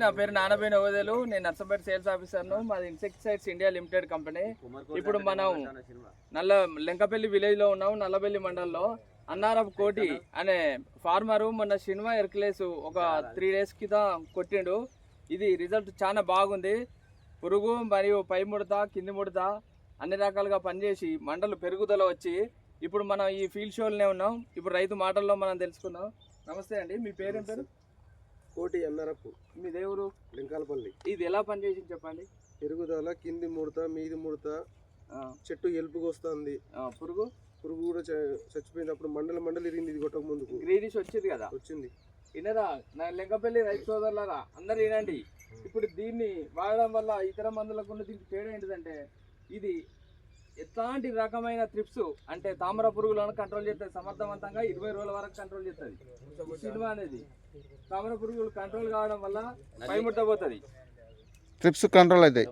నా పేరు నానబోయిన ఓదేలు. నేను నర్సంపేట సేల్స్ ఆఫీసర్ను. మాది ఇన్సెక్టిసైడ్స్ ఇండియా లిమిటెడ్ కంపెనీ ఇప్పుడు మనం నల్ల లెంకపల్లి విలేజ్లో ఉన్నాం నల్లపల్లి మండలంలో. అన్నారపు కోటి అనే ఫార్మరు మొన్న సినిమా ఎర్క్లేస్ ఒక త్రీ డేస్ కింద కొట్టిండు. ఇది రిజల్ట్ చాలా బాగుంది. పురుగు మరియు పై ముడత కింది ముడత అన్ని రకాలుగా పనిచేసి మండలు పెరుగుదల వచ్చి ఇప్పుడు మనం ఈ ఫీల్డ్ షోలోనే ఉన్నాం. ఇప్పుడు రైతు మాటల్లో మనం తెలుసుకుందాం. నమస్తే అండి. మీ పేరేం పేరు? కోటి ఎన్నరపు మీ దేవురు లింకాలపల్లి. ఇది ఎలా పనిచేసింది చెప్పండి? పెరుగుదల కింది ముడత మీది ముడత. చెట్టు ఎలుపుకి వస్తుంది పురుగు? పురుగు కూడా చచ్చిపోయినప్పుడు మండల మండలి ఇరిగింది ఇది కొట్టక ముందుకు. గ్రీనిష్ వచ్చింది కదా? వచ్చింది. వినరా? నా లెంకపల్లి రైతు సోదరులారా అందరు వినండి. ఇప్పుడు దీన్ని వాడడం వల్ల ఇతర మందులకు ఉన్న దీనికి తేడా ఏంటిదంటే ఇది ఎట్లాంటి రకమైన త్రిప్స్ అంటే తామర పురుగులను కంట్రోల్ చేస్తుంది సమర్థవంతంగా ఇరవై రోజుల వరకు కంట్రోల్ చేస్తుంది. సినిమా అనేది తామర పురుగులు కంట్రోల్ కావడం వల్ల పైముట్ట పోతుంది. ట్రిప్స్ కంట్రోల్ అవుతాయి